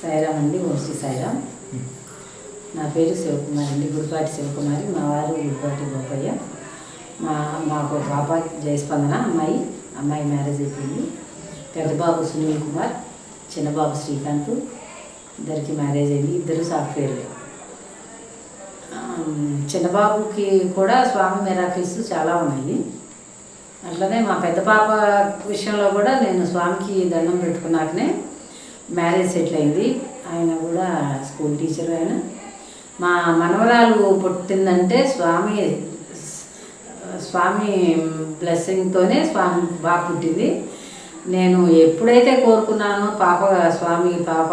సాయిరామ్ అండి ఓసి సాయిరామ్. నా పేరు శివకుమారి అండి గుడిపాటి శివకుమారి. మా వారు గుడిపాటి గోపయ్య. మా మాకు పాప జయస్పందన అమ్మాయి. అమ్మాయి మ్యారేజ్ అయిపోయింది. పెద్ద బాబు సునీల్ కుమార్ చిన్నబాబు శ్రీకాంత్. ఇద్దరికి మ్యారేజ్ అయింది. ఇద్దరు సాఫ్ట్వేర్లే చిన్నబాబుకి కూడా స్వామి మెరాకిల్స్ చాలా ఉన్నాయి. అట్లనే మా పెద్ద పాప విషయంలో కూడా నేను స్వామికి దండం పెట్టుకున్నాకనే మ్యారేజ్ సెటిల్ అయింది. ఆయన కూడా స్కూల్ టీచర్ ఆయన. మా మనవరాలు పుట్టిందంటే స్వామి స్వామి బ్లెస్సింగ్తోనే స్వామి బాగా పుట్టింది. నేను ఎప్పుడైతే కోరుకున్నానో పాప స్వామి పాప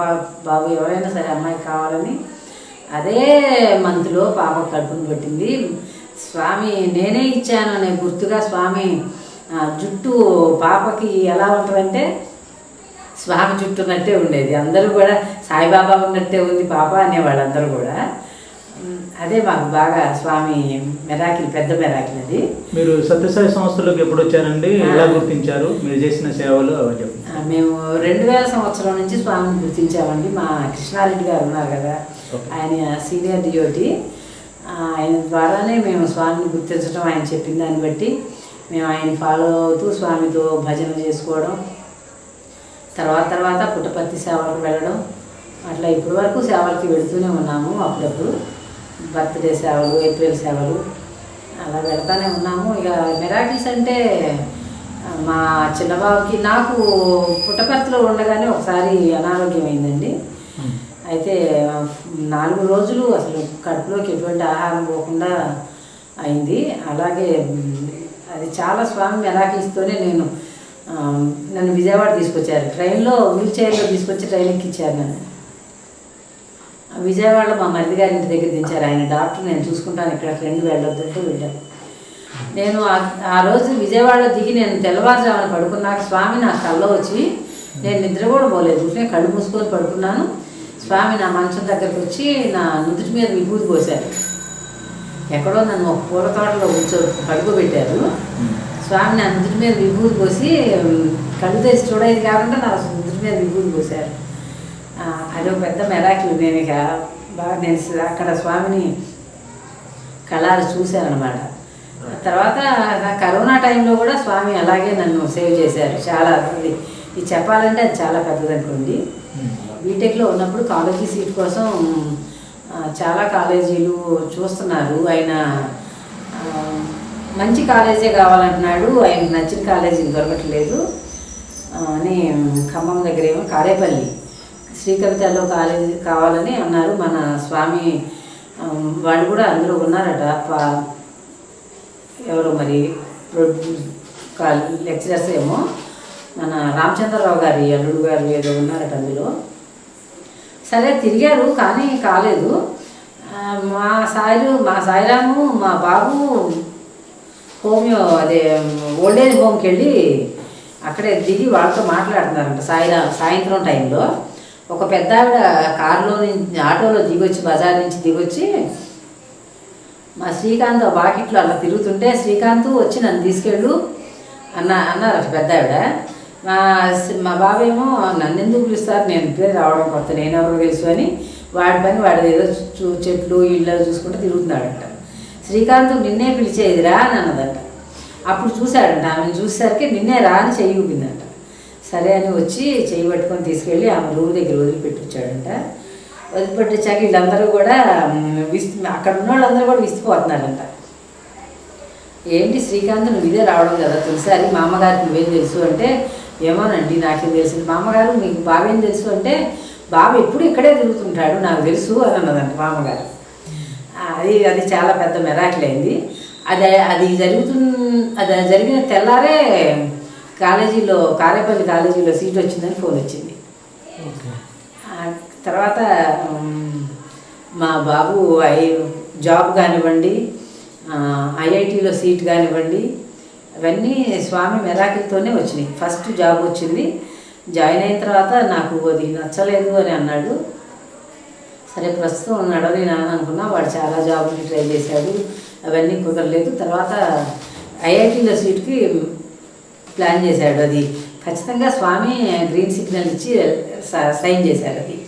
బాబు ఎవరైనా సరే అమ్మాయి కావాలని అదే మంత్లో పాప కడుపును పెట్టింది. స్వామి నేనే ఇచ్చాను అనే గుర్తుగా స్వామి జుట్టు పాపకి ఎలా ఉంటుందంటే స్వామి జుట్టు ఉన్నట్టే ఉండేది. అందరూ కూడా సాయిబాబా ఉన్నట్టే ఉంది పాప అనేవాళ్ళు అందరూ కూడా అదే మాకు బాగా స్వామి మెరాకిల్ పెద్ద మెరాకిల్ అది. మీరు సత్యసాయి సంస్థలకు ఎప్పుడు వచ్చారండి? ఎలా గుర్తించారు? మీరు చేసిన సేవలు మేము రెండు వేల సంవత్సరం నుంచి స్వామిని గుర్తించామండి. మా కృష్ణారెడ్డి గారు ఉన్నారు కదా. ఆయన సీనియర్ డియోటి ఆయన ద్వారానే మేము స్వామిని గుర్తించడం ఆయన చెప్పిన దాన్ని బట్టి మేము ఆయన ఫాలో అవుతూ స్వామితో భజన చేసుకోవడం తర్వాత తర్వాత పుట్టపర్తి సేవలకు వెళ్ళడం. అట్లా ఇప్పటి వరకు సేవలకి వెళుతూనే ఉన్నాము అప్పుడప్పుడు. బర్త్డే సేవలు ఏప్రిల్ సేవలు అలా వెళ్తానే ఉన్నాము. ఇక మెరాకిల్స్ అంటే మా చిన్నబాబుకి నాకు పుట్టపర్తిలో ఉండగానే ఒకసారి అనారోగ్యం అయిందండి అయితే నాలుగు రోజులు అసలు కడుపులోకి ఎటువంటి ఆహారం పోకుండా అయింది. అలాగే అది చాలా స్వామి మెరాకిల్స్తోనే నేను నన్ను విజయవాడ తీసుకొచ్చారు. ట్రైన్లో వీల్ చైర్లో తీసుకొచ్చి ట్రైన్ ఎక్కించారు నన్ను. విజయవాడలో మా మరిది గారి ఇంటి దగ్గర దించారు. ఆయన డాక్టర్ నేను చూసుకుంటాను ఇక్కడ ఫ్రెండ్ వెళ్ళొద్దంటే వెళ్ళాను నేను ఆ- రోజు విజయవాడలో దిగి నేను తెల్లవారుజామున పడుకున్నాక స్వామి నా కళ్ళలో వచ్చి నేను నిద్ర కూడా పోలేదు. నేను కళ్ళు మూసుకొని పడుకున్నాను. స్వామి నా మంచం దగ్గరకు వచ్చి నా నుదుటి మీద విభూతి పోశారు. ఎక్కడో నన్ను ఒక పూల తోటలో కూర్చో పడుకోబెట్టారు. స్వామిని అందరి మీద విభూతి పోసి కళ్ళు తెరిచి చూడేది కాకుండా నా అందరి మీద విభూతి పోశారు. అది ఒక పెద్ద మెరాకిల్ నేను ఇక బాగా నేను అక్కడ స్వామిని కళారు చూశాను అనమాట తర్వాత నా కరోనా టైంలో కూడా స్వామి అలాగే నన్ను సేవ్ చేశారు. చాలా ఇది ఇది చెప్పాలంటే అది చాలా పెద్దదనుకోండి. బీటెక్లో ఉన్నప్పుడు కాలేజీ సీట్ కోసం చాలా కాలేజీలు చూస్తున్నారు. ఆయన మంచి కాలేజే కావాలంటున్నాడు. ఆయనకు నచ్చిన కాలేజీ దొరకట్లేదు. అని ఖమ్మం దగ్గర ఏమో కారేపల్లి. శ్రీకవితలో కాలేజీ కావాలని అన్నారు. మన స్వామి వాళ్ళు కూడా అందరూ ఉన్నారట. ఎవరు ఎవరో మరి లెక్చరర్స్ ఏమో. మన రామచంద్రరావు గారి అల్లుడు గారు ఏదో ఉన్నారట అందులో. సరే తిరిగారు కానీ కాలేదు. మా సాయిలు మా సాయిరాము మా బాబు హోమియో అదే ఓల్డేజ్ హోమ్కి వెళ్ళి అక్కడే దిగి వాళ్ళతో మాట్లాడుతున్నారంట. సాయిరా సాయంత్రం టైంలో ఒక పెద్ద ఆవిడ కారులో నుంచి ఆటోలో దిగొచ్చి బజార్ నుంచి దిగొచ్చి మా శ్రీకాంత్ వాకిట్లో అలా తిరుగుతుంటే శ్రీకాంత్ వచ్చి నన్ను తీసుకెళ్ళు అన్న అన్నారు పెద్ద ఆవిడ. మా మా బాబేమో నన్ను ఎందుకు పిలుస్తారు? నేను ఇప్పుడే రావడం కొత్త నేను ఎవరో తెలుసు అని వాడి పని వాడి ఏదో చూ చెట్లు ఇళ్ళు చూసుకుంటూ తిరుగుతున్నాడంట. శ్రీకాంత్ నిన్నే పిలిచేదిరా అని అన్నదంట. అప్పుడు చూశాడంట ఆమెను చూసేసరికి నిన్నే రా అని చెయ్యి ఊపిందంట. సరే అని వచ్చి చెయ్యి పట్టుకొని తీసుకెళ్ళి ఆమె రూమ్ దగ్గర వదిలిపెట్టి వచ్చాడంట వీళ్ళందరూ కూడా మ్, విస్ అక్కడ ఉన్న వాళ్ళందరూ కూడా విసిపోతున్నారంట. ఏంటి శ్రీకాంత్ నువ్వు ఇదే రావడం కదా తొలిసారి మా అమ్మగారికి నువ్వేం తెలుసు అంటే ఏమోనండి నాకేం తెలుసు. మా అమ్మగారు మీకు బావేం తెలుసు అంటే బాబు ఎప్పుడు ఇక్కడే తిరుగుతుంటాడు నాకు తెలుసు అని అన్నదంట మా అమ్మగారు అది అది చాలా పెద్ద మెరాకిల్ అయింది అది అది జరుగుతు అది జరిగిన తెల్లారే కాలేజీలో కారేపల్లి కాలేజీలో సీట్ వచ్చిందని ఫోన్ వచ్చింది. తర్వాత మా బాబు ఐ జాబ్ కానివ్వండి ఐఐటిలో సీట్ కానివ్వండి అవన్నీ స్వామి మెరాకిల్తోనే వచ్చినాయి. ఫస్ట్ జాబ్ వచ్చింది. జాయిన్ అయిన తర్వాత నాకు అది నచ్చలేదు అని అన్నాడు. సరే ప్రస్తుతం నడవని నాన్న అనుకున్నా వాడు చాలా జాబులు ట్రై చేశాడు అవన్నీ కుదరలేదు. తర్వాత ఐఐటీలో సీట్కి ప్లాన్ చేశాడు అది. ఖచ్చితంగా స్వామి గ్రీన్ సిగ్నల్ ఇచ్చి స- సైన్ చేశారు అది.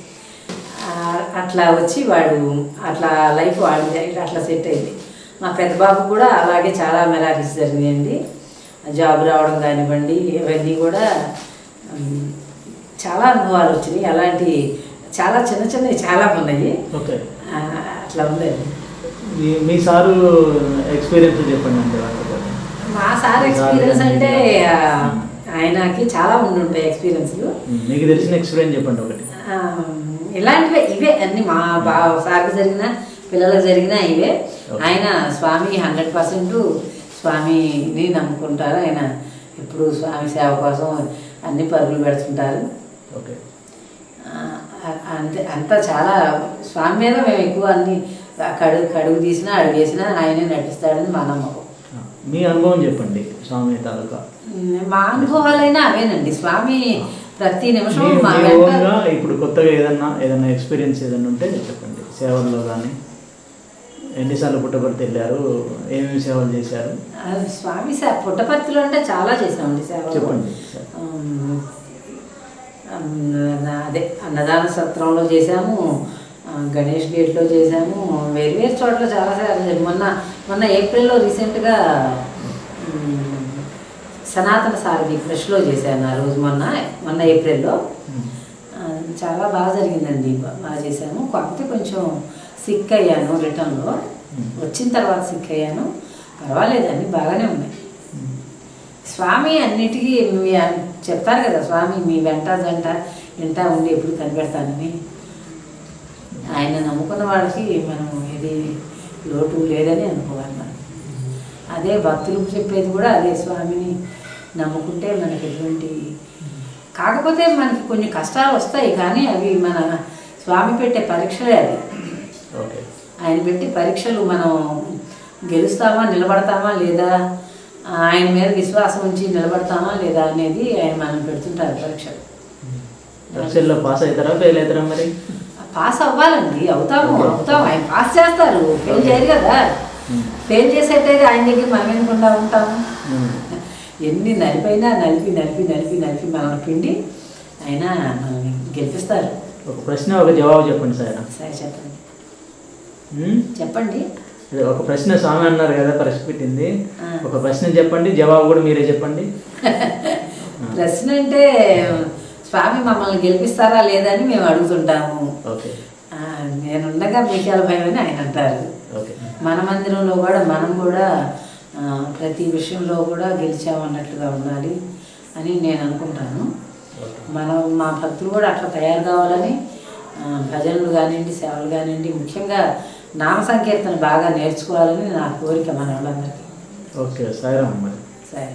అట్లా వచ్చి వాడు అట్లా లైఫ్ వాడి అట్లా సెట్ అయింది. మా పెద్ద బాబు కూడా అలాగే చాలా మెరాకిల్స్ జరిగినాయండి జాబ్ రావడం కానివ్వండి ఇవన్నీ కూడా చాలా అనుభవాలు వచ్చినాయి. అలాంటి చాలా చిన్న చిన్నవి చాలా ఉన్నాయి. ఓకే. అట్లా ఉండేది మీ సారు ఎక్స్పీరియన్స్ చెప్పండి వాళ్ళతో మా సార్ ఎక్స్పీరియన్స్ అంటే ఆయనకి చాలా ఉండి ఉంటాయి ఎక్స్పీరియన్స్లు మీకు తెలిసిన ఎక్స్పీరియన్స్ చెప్పండి ఒకటి. ఇలాంటివే ఇవే అన్ని మా బా సార్కి జరిగిన పిల్లలకు జరిగిన ఇవే. ఆయన స్వామి హండ్రెడ్ పర్సెంట్ స్వామిని నమ్ముకుంటారు. ఆయన ఎప్పుడు స్వామి సేవ కోసం అన్ని పరుగులు పెడుతుంటారు. ఓకే. అంతే అంతా చాలా స్వామి మీద మేము ఎక్కువ అన్ని కడుగు కడుగు తీసినా అడుగు వేసినా ఆయనే నడిపిస్తాడని మా నమ్మకం మీ అనుభవం చెప్పండి స్వామి తాలూకా. మా అనుభవాలైనా అవేనండి. స్వామి ప్రతి నిమిషం మీ- వెంట ఇప్పుడు కొత్తగా ఏదన్నా ఏదన్నా ఎక్స్పీరియన్స్ ఏదన్నా ఉంటే చెప్పండి. సేవల్లో కానీ ఎన్నిసార్లు పుట్టపర్తి వెళ్ళారు ఏమేమి సేవలు చేశారు? స్వామి సేవ పుట్టపర్తిలో అంటే చాలా చేసామండి సేవ చెప్పండి అదే అన్నదాన సత్రంలో చేసాము ఆ, గణేష్ గేట్లో చేసాము వేరు వేరు చోట్ల చాలా సేవలు చేసాము. మొన్న మొన్న ఏప్రిల్లో రీసెంట్గా సనాతన సారథి ఫ్రెష్లో చేశాను ఆ రోజు మొన్న మొన్న ఏప్రిల్లో. చాలా బాగా జరిగిందండి బాగా చేశాము. కాకపోతే కొంచెం సిక్ అయ్యాను రిటర్న్లో. వచ్చిన తర్వాత సిక్ అయ్యాను. పర్వాలేదు అన్నీ బాగానే ఉన్నాయి. స్వామి అన్నిటికీ మీ చెప్తారు కదా స్వామి మీ వెంట జంట వెంట ఉండి ఎప్పుడు కనిపెడతానని ఆయన నమ్ముకున్న వాళ్ళకి మనం ఏది లోటు లేదని అనుకోవాలి మనం. అదే భక్తులకు చెప్పేది కూడా అదే స్వామిని నమ్ముకుంటే మనకి ఎటువంటి కాకపోతే మనకి కొన్ని కష్టాలు వస్తాయి కానీ అవి మన స్వామి పెట్టే పరీక్షలే అది ఆయన పెట్టి పరీక్షలు మనం గెలుస్తామా నిలబడతామా లేదా ఆయన మీద విశ్వాసం ఉంచి నిలబడతామా లేదా అనేది ఆయన మనం పెడుతుంటారు పరీక్షలు. పరీక్షల్లో పాస్ అవుతారా ఫెయిల్ అవుతారా మరి? పాస్ అవ్వాలండి అవుతాము అవుతాము ఆయన పాస్ చేస్తారు ఫెయిల్ చేయరు కదా. ఫెయిల్ చేసేటైతే ఆయన దగ్గర మనం ఎందుకుండా ఉంటాము. ఎన్ని నలిపైనా నలిపి నలిపి నలిపి నలిపి మనల్ని పిండి ఆయన మనల్ని గెలిపిస్తారు. ఒక ప్రశ్న ఒక జవాబు చెప్పండి సార్. సరే చెప్పండి? చెప్పండి. ఒక ప్రశ్న స్వామి అన్నారు కదా ప్రశ్న పెట్టింది. ఒక ప్రశ్న చెప్పండి జవాబు కూడా మీరే చెప్పండి. ప్రశ్న అంటే స్వామి మమ్మల్ని గెలిపిస్తారా లేదా అని మేము అడుగుతుంటాము. నేనుండగా మీకేల భయం అని ఆయన అంటారు. మన మందిరంలో కూడా మనం కూడా ప్రతి విషయంలో కూడా గెలిచామన్నట్లుగా ఉండాలి అని నేను అనుకుంటాను. మనం మా భక్తులు కూడా అట్లా తయారు కావాలని భజనలు కానివ్వండి సేవలు కానివ్వండి ముఖ్యంగా నామ సంకీర్తన బాగా నేర్చుకోవాలని నా కోరిక మన వాళ్ళందరికీ ఓకే సాయిరామ్ మరి. సరే